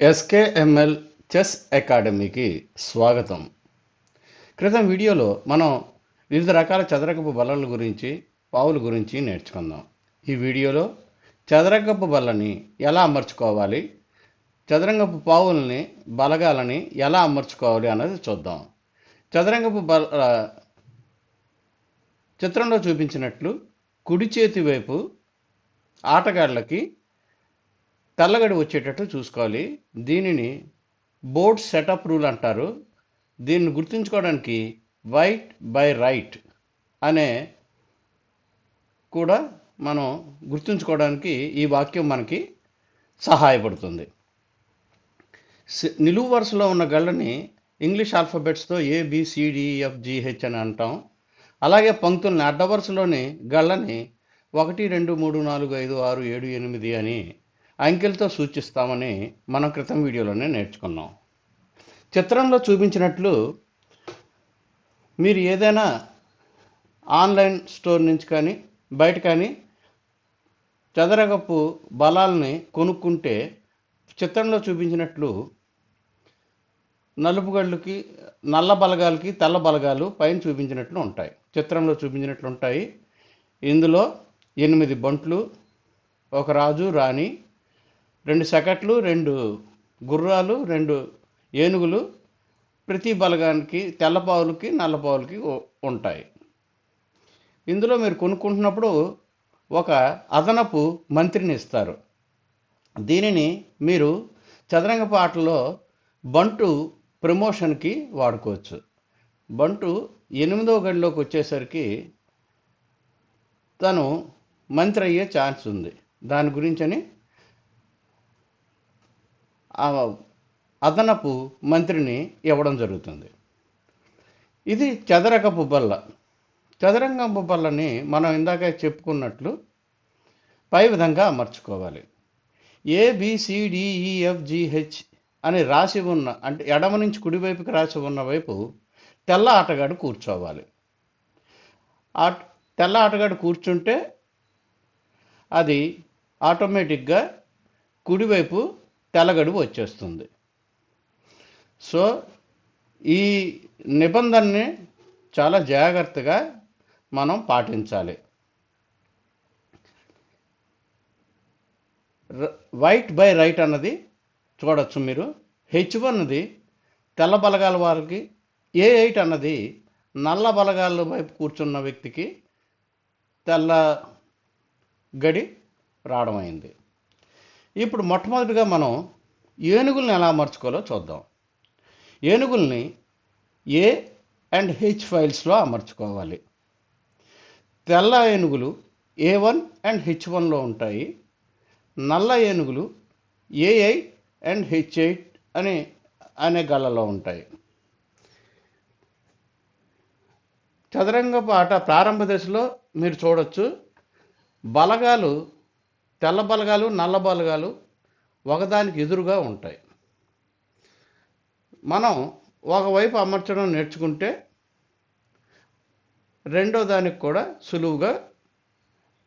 SKML chess అకాడమీకి స్వాగతం. క్రితం వీడియోలో మనం వివిధ రకాల చదరకపు బల్లల గురించి పావుల గురించి నేర్చుకుందాం. ఈ వీడియోలో చదరకపు బల్లని ఎలా అమర్చుకోవాలి చదరంగపు పావుల్ని బలగాలని ఎలా అమర్చుకోవాలి అన్నది చూద్దాం. చదరంగపు బల చిత్రంలో చూపించినట్లు కుడి చేతి వైపు ఆటగాళ్ళకి తెల్లగడి వచ్చేటట్టు చూసుకోవాలి. దీనిని బోర్డ్ సెటప్ రూల్ అంటారు. దీన్ని గుర్తుంచుకోవడానికి వైట్ బై రైట్ అనే కూడా మనం గుర్తుంచుకోవడానికి ఈ వాక్యం మనకి సహాయపడుతుంది. నిలువు వరుసలో ఉన్న గళ్ళని ఇంగ్లీష్ ఆల్ఫాబెట్స్తో ఏబిసిడిఎఫ్జిహెచ్ e, అని అంటాం. అలాగే పంక్తుల్ని అడ్డ వరుసలోని గళ్ళని ఒకటి రెండు మూడు నాలుగు ఐదు ఆరు ఏడు ఎనిమిది అని అంకెలతో సూచిస్తామని మనం క్రితం వీడియోలోనే నేర్చుకున్నాం. చిత్రంలో చూపించినట్లు మీరు ఏదైనా ఆన్లైన్ స్టోర్ నుంచి కానీ బయట కానీ చదరగపు బలాల్ని కొనుక్కుంటే చిత్రంలో చూపించినట్లు నలుపు గళ్ళుకి నల్ల బలగాలకి తెల్ల బలగాలు పైన చూపించినట్లు ఉంటాయి. చిత్రంలో చూపించినట్లు ఉంటాయి. ఇందులో ఎనిమిది బంట్లు ఒక రాజు రాణి రెండు సెకట్లు రెండు గుర్రాలు రెండు ఏనుగులు ప్రతి బలగానికి తెల్ల పావులకి నల్ల పావులకి ఉంటాయి. ఇందులో మీరు కొనుక్కుంటున్నప్పుడు ఒక అదనపు మంత్రిని ఇస్తారు. దీనిని మీరు చదరంగ పాటలో బంటు ప్రమోషన్కి వాడుకోవచ్చు. బంటు ఎనిమిదో గడిలోకి వచ్చేసరికి తను మంత్రి అయ్యే ఛాన్స్ ఉంది. దాని గురించని అదనపు మంత్రిని ఇవ్వడం జరుగుతుంది. ఇది చదరకపు బల్ల. చదరంగపు బల్లని మనం ఇందాక చెప్పుకున్నట్లు పై విధంగా అమర్చుకోవాలి. ఏబిసిడిఈఎఫ్జిహెచ్ e, అని రాసి ఉన్న అంటే ఎడమ నుంచి కుడివైపుకి రాసి ఉన్న వైపు తెల్ల ఆటగాడు కూర్చోవాలి. ఆ తెల్ల ఆటగాడు కూర్చుంటే అది ఆటోమేటిక్గా కుడివైపు తెల్లగడుపు వచ్చేస్తుంది. సో ఈ నిబంధనని చాలా జాగ్రత్తగా మనం పాటించాలి. వైట్ బై రైట్ అన్నది చూడొచ్చు మీరు. హెచ్ వన్ది తెల్ల బలగాల వారికి ఏ ఎయిట్ అన్నది నల్ల బలగాల వైపు కూర్చున్న వ్యక్తికి తెల్ల గడి రావడం అయింది. ఇప్పుడు మొట్టమొదటిగా మనం ఏనుగుల్ని ఎలా అమర్చుకోవాలో చూద్దాం. ఏనుగుల్ని ఏ అండ్ హెచ్ ఫైల్స్లో అమర్చుకోవాలి. తెల్ల ఏనుగులు ఏ వన్ అండ్ హెచ్ వన్లో ఉంటాయి. నల్ల ఏనుగులు A eight and H eight అనే అనే గళ్ళలో ఉంటాయి. చదరంగపు ఆట ప్రారంభ దశలో మీరు చూడొచ్చు. బలగాలు తెల్ల బలగాలు నల్ల బలగాలు ఒకదానికి ఎదురుగా ఉంటాయి. మనం ఒకవైపు అమర్చడం నేర్చుకుంటే రెండో దానికి కూడా సులువుగా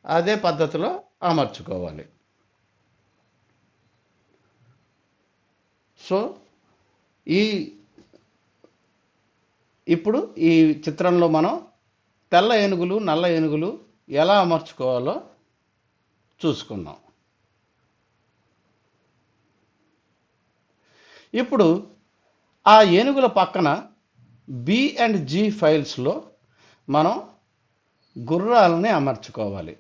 అదే పద్ధతిలో అమర్చుకోవాలి. సో ఈ ఇప్పుడు ఈ చిత్రంలో మనం తెల్ల ఏనుగులు నల్ల ఏనుగులు ఎలా అమర్చుకోవాలో చూసుకుందాం. ఇప్పుడు ఆ ఏనుగుల పక్కన బి అండ్ జి ఫైల్స్లో మనం గుర్రాలని అమర్చుకోవాలి.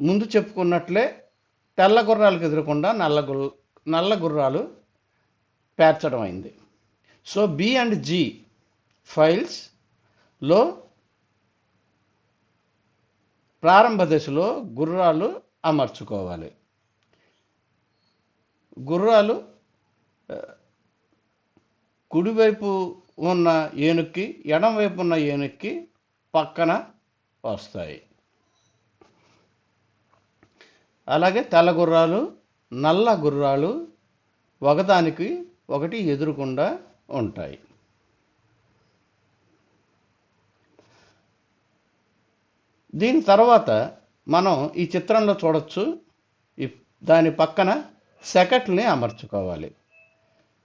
ముందు చెప్పుకున్నట్లే తెల్ల గుర్రాలకు ఎదురకుండా నల్ల గు నల్ల గుర్రాలు పేర్చడం అయింది. సో బి అండ్ జి ఫైల్స్లో ప్రారంభ దశలో గుర్రాలు అమర్చుకోవాలి. గుర్రాలు కుడివైపు ఉన్న ఏనుక్కి ఎడంవైపు ఉన్న ఏనుక్కి పక్కన వస్తాయి. అలాగే తెల్ల గుర్రాలు నల్ల గుర్రాలు ఒకదానికి ఒకటి ఎదురుకుండా ఉంటాయి. దీని తర్వాత మనం ఈ చిత్రంలో చూడొచ్చు. ఈ దాని పక్కన సెకట్ని అమర్చుకోవాలి.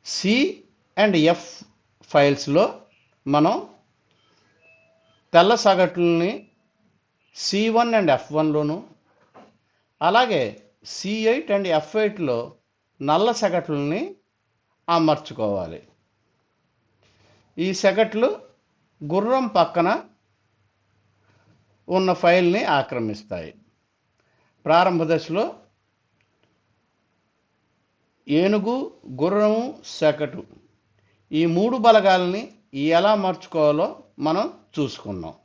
సి అండ్ ఎఫ్ ఫైల్స్లో మనం తెల్ల సగటుల్ని సి వన్ అండ్ ఎఫ్ వన్లోను అలాగే సి ఎయిట్ అండ్ ఎఫ్ ఎయిట్లో నల్ల సగటుల్ని అమర్చుకోవాలి. ఈ సెగట్లు గుర్రం పక్కన ఉన్న ఫైల్ని ఆక్రమిస్తాయి. ప్రారంభ దశలో ఏనుగు గుర్రము సెకటు ఈ మూడు బలగాల్ని ఎలా మార్చుకోవాలో మనం చూసుకున్నాం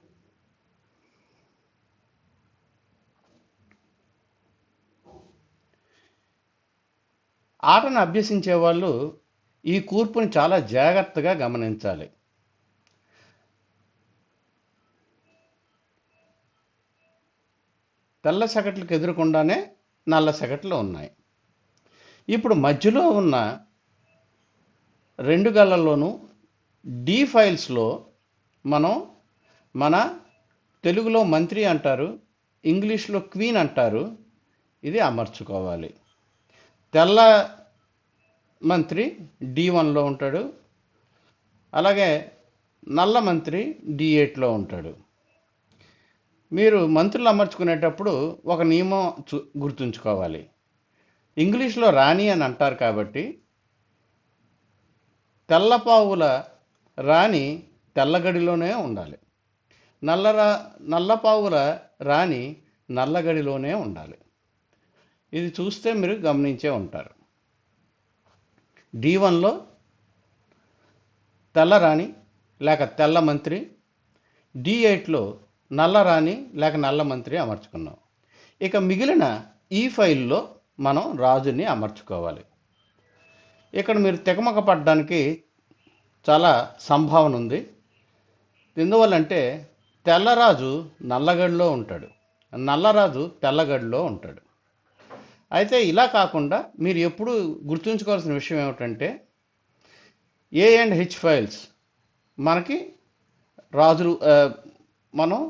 ఆటను అభ్యసించే వాళ్ళు ఈ కూర్పుని చాలా జాగ్రత్తగా గమనించాలి. తెల్ల సగట్లకు ఎదురకుండానే నల్ల సగట్లు ఉన్నాయి. ఇప్పుడు మధ్యలో ఉన్న రెండు గళ్ళల్లోనూ డి ఫైల్స్లో మనం మన తెలుగులో మంత్రి అంటారు ఇంగ్లీష్లో క్వీన్ అంటారు ఇది అమర్చుకోవాలి. తెల్ల మంత్రి డి వన్లో ఉంటాడు అలాగే నల్ల మంత్రి డి ఎయిట్లో ఉంటాడు. మీరు మంత్రులు అమర్చుకునేటప్పుడు ఒక నియమం చు గుర్తుంచుకోవాలి. ఇంగ్లీష్లో రాణి అని అంటారు కాబట్టి తెల్లపావుల రాణి తెల్లగడిలోనే ఉండాలి. నల్లరా నల్లపావుల రాణి నల్లగడిలోనే ఉండాలి. ఇది చూస్తే మీరు గమనించే ఉంటారు. డి వన్లో తెల్ల రాణి లేక తెల్ల మంత్రి డి ఎయిట్లో నల్లరాణి లేక నల్ల మంత్రి అమర్చుకున్నాం. ఇక మిగిలిన ఈ ఫైల్లో మనం రాజుని అమర్చుకోవాలి. ఇక్కడ మీరు తెగమక పడడానికి చాలా సంభావన ఉంది. ఎందువల్లంటే తెల్లరాజు నల్లగడిలో ఉంటాడు. నల్లరాజు తెల్లగడిలో ఉంటాడు. అయితే ఇలా కాకుండా మీరు ఎప్పుడు గుర్తుంచుకోవాల్సిన విషయం ఏమిటంటే ఏ అండ్ హెచ్ ఫైల్స్ మనకి రాజులు మనం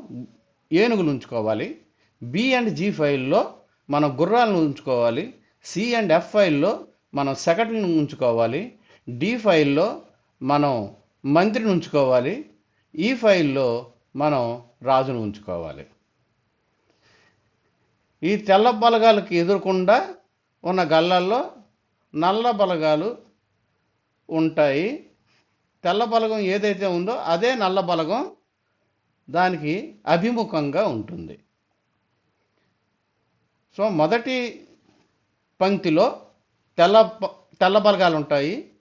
ఏనుగులు ఉంచుకోవాలి బి అండ్ జి ఫైల్లో మనం గుర్రాలను ఉంచుకోవాలి సి అండ్ ఎఫ్ ఫైల్లో మనం సెకండ్ని ఉంచుకోవాలి డి ఫైల్లో మనం మంత్రిని ఉంచుకోవాలి ఈ ఫైల్లో మనం రాజును ఉంచుకోవాలి. ఈ తెల్ల బలగాలకి ఎదురకుండా ఉన్న గళ్ళల్లో నల్ల బలగాలు ఉంటాయి. తెల్ల బలగం ఏదైతే ఉందో అదే నల్ల బలగం దానికి అభిముఖంగా ఉంటుంది. సో మొదటి పంక్తిలో తెల్ల ప- తెల్ల బలగాలు ఉంటాయి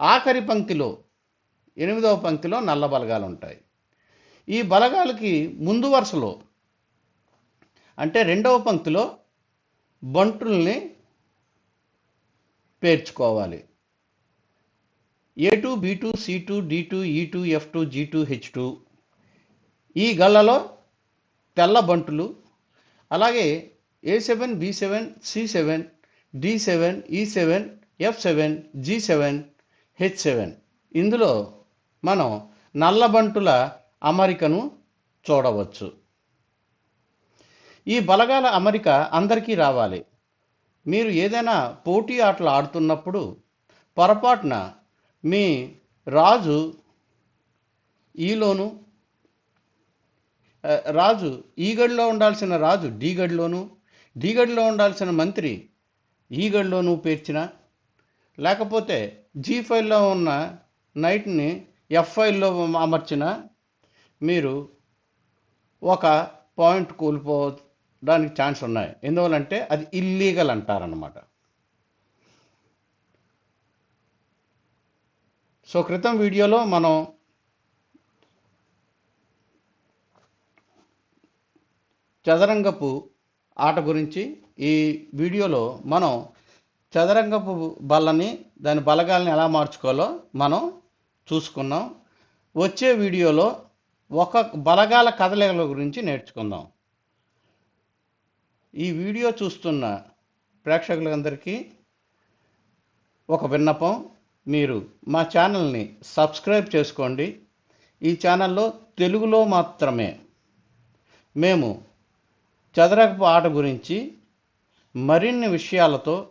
ఆఖరి పంక్తిలో ఎనిమిదవ పంక్తిలో నల్ల బలగాలు ఉంటాయి ఈ బలగాలకి ముందు వరుసలో అంటే రెండవ పంక్తిలో బంటుల్ని పేర్చుకోవాలి. A two B two C two D two E two F two G two H two ఈ గళ్ళలో తెల్ల బంటులు అలాగే A seven B seven C seven D seven E seven F seven G seven H seven ఇందులో మనం నల్ల బంటుల అమరికను చూడవచ్చు. ఈ బలగాల అమరిక అందరికీ రావాలి. మీరు ఏదైనా పోటీ ఆటలు ఆడుతున్నప్పుడు పొరపాటున మీ రాజు ఈలోను రాజు ఈగడిలో ఉండాల్సిన రాజు డీగడిలోను డీగడిలో ఉండాల్సిన మంత్రి ఈగడిలోను పేర్చిన లేకపోతే జీ ఫైల్లో ఉన్న నైట్ని ఎఫ్ ఫైల్లో అమర్చిన మీరు ఒక పాయింట్ కోల్పోవడానికి ఛాన్స్ ఉన్నాయి. ఎందువల్లంటే అది ఇల్లీగల్ అంటారనమాట సో క్రితం వీడియోలో మనం చదరంగపు ఆట గురించి ఈ వీడియోలో మనం చదరంగపు బల్లని దాని బలగాలని ఎలా మార్చుకోవాలో మనం చూసుకున్నాం. వచ్చే వీడియోలో ఒక బలగాల కదలికల గురించి నేర్చుకుందాం. ఈ వీడియో చూస్తున్న ప్రేక్షకులందరికీ ఒక విన్నపం. మీరు మా ఛానల్ని సబ్స్క్రైబ్ చేసుకోండి. ఈ ఛానల్లో తెలుగులో మాత్రమే. మేము చదరకపు ఆట గురించి మరిన్ని విషయాలతో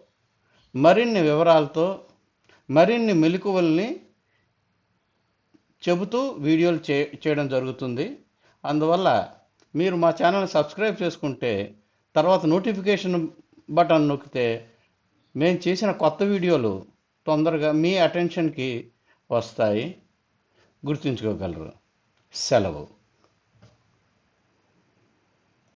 మరిన్ని వివరాలతో మరిన్ని మెలకువల్ని చెబుతూ వీడియోలు చే చేయడం జరుగుతుంది. అందువల్ల మీరు మా ఛానల్ సబ్స్క్రైబ్ చేసుకుంటే తర్వాత నోటిఫికేషన్ బటన్ నొక్కితే మేము చేసిన కొత్త వీడియోలు తొందరగా మీ అటెన్షన్కి వస్తాయి. గుర్తుంచుకోగలరు. సెలవు.